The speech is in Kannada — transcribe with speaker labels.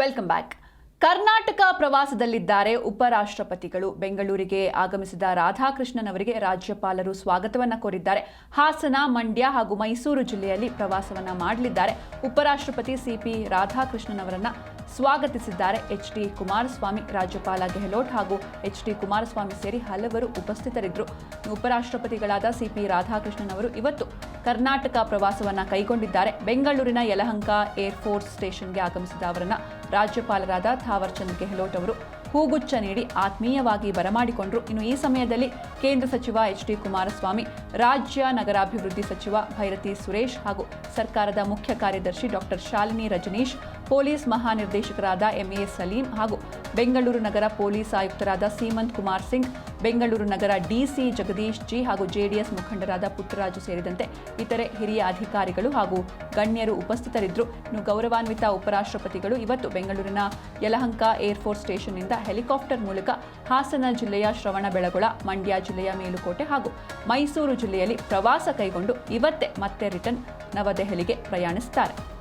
Speaker 1: ವೆಲ್ಕಮ್ ಬ್ಯಾಕ್ ಕರ್ನಾಟಕ ಪ್ರವಾಸದಲ್ಲಿದ್ದಾರೆ ಉಪರಾಷ್ಟ್ರಪತಿಗಳು. ಬೆಂಗಳೂರಿಗೆ ಆಗಮಿಸಿದ ರಾಧಾಕೃಷ್ಣನ್ ಅವರಿಗೆ ರಾಜ್ಯಪಾಲರು ಸ್ವಾಗತವನ್ನ ಕೋರಿದ್ದಾರೆ. ಹಾಸನ, ಮಂಡ್ಯ ಹಾಗೂ ಮೈಸೂರು ಜಿಲ್ಲೆಯಲ್ಲಿ ಪ್ರವಾಸವನ್ನ ಮಾಡಲಿದ್ದಾರೆ. ಉಪರಾಷ್ಟ್ರಪತಿ ಸಿಪಿ ರಾಧಾಕೃಷ್ಣನ್ ಅವರನ್ನ ಸ್ವಾಗತಿಸಿದ್ದಾರೆ ಎಚ್ ಡಿ ಕುಮಾರಸ್ವಾಮಿ, ರಾಜ್ಯಪಾಲ ಗೆಹ್ಲೋಟ್ ಹಾಗೂ ಎಚ್ ಡಿ ಕುಮಾರಸ್ವಾಮಿ ಸೇರಿ ಹಲವರು ಉಪಸ್ಥಿತರಿದ್ದರು. ಉಪರಾಷ್ಟ್ರಪತಿಗಳಾದ ಸಿಪಿ ರಾಧಾಕೃಷ್ಣನ್ ಅವರು ಇವತ್ತು ಕರ್ನಾಟಕ ಪ್ರವಾಸವನ್ನ ಕೈಗೊಂಡಿದ್ದಾರೆ. ಬೆಂಗಳೂರಿನ ಯಲಹಂಕ ಏರ್ಫೋರ್ಸ್ ಸ್ಟೇಷನ್ಗೆ ಆಗಮಿಸಿದ ಅವರನ್ನು ರಾಜ್ಯಪಾಲರಾದ ಥಾವರ್ಚಂದ್ ಗೆಹ್ಲೋಟ್ ಅವರು ಹೂಗುಚ್ಛ ನೀಡಿ ಆತ್ಮೀಯವಾಗಿ ಬರಮಾಡಿಕೊಂಡರು. ಇನ್ನು ಈ ಸಮಯದಲ್ಲಿ ಕೇಂದ್ರ ಸಚಿವ ಎಚ್ ಡಿ ಕುಮಾರಸ್ವಾಮಿ, ರಾಜ್ಯ ನಗರಾಭಿವೃದ್ಧಿ ಸಚಿವ ಭೈರತಿ ಸುರೇಶ್ ಹಾಗೂ ಸರ್ಕಾರದ ಮುಖ್ಯ ಕಾರ್ಯದರ್ಶಿ ಡಾಕ್ಟರ್ ಶಾಲಿನಿ ರಜನೀಶ್, ಪೊಲೀಸ್ ಮಹಾನಿರ್ದೇಶಕರಾದ ಎಂಎ ಸಲೀಂ ಹಾಗೂ ಬೆಂಗಳೂರು ನಗರ ಪೊಲೀಸ್ ಆಯುಕ್ತರಾದ ಸೀಮಂತ್ ಕುಮಾರ್ ಸಿಂಗ್ ಬೆಂಗಳೂರು ನಗರ ಡಿಸಿ ಜಗದೀಶ್ ಜಿ ಹಾಗೂ ಜೆಡಿಎಸ್ ಮುಖಂಡರಾದ ಪುಟ್ಟರಾಜು ಸೇರಿದಂತೆ ಇತರೆ ಹಿರಿಯ ಅಧಿಕಾರಿಗಳು ಹಾಗೂ ಗಣ್ಯರು ಉಪಸ್ಥಿತರಿದ್ದರು. ಇನ್ನು ಗೌರವಾನ್ವಿತ ಉಪರಾಷ್ಟ್ರಪತಿಗಳು ಇವತ್ತು ಬೆಂಗಳೂರಿನ ಯಲಹಂಕ ಏರ್ಫೋರ್ಸ್ ಸ್ಟೇಷನ್ನಿಂದ ಹೆಲಿಕಾಪ್ಟರ್ ಮೂಲಕ ಹಾಸನ ಜಿಲ್ಲೆಯ ಶ್ರವಣಬೆಳಗೊಳ ಮಂಡ್ಯ ಜಿಲ್ಲೆಯ ಮೇಲುಕೋಟೆ ಹಾಗೂ ಮೈಸೂರು ಜಿಲ್ಲೆಯಲ್ಲಿ ಪ್ರವಾಸ ಕೈಗೊಂಡು ಇವತ್ತೇ ಮತ್ತೆ ರಿಟರ್ನ್ ನವದೆಹಲಿಗೆ ಪ್ರಯಾಣಿಸುತ್ತಾರೆ.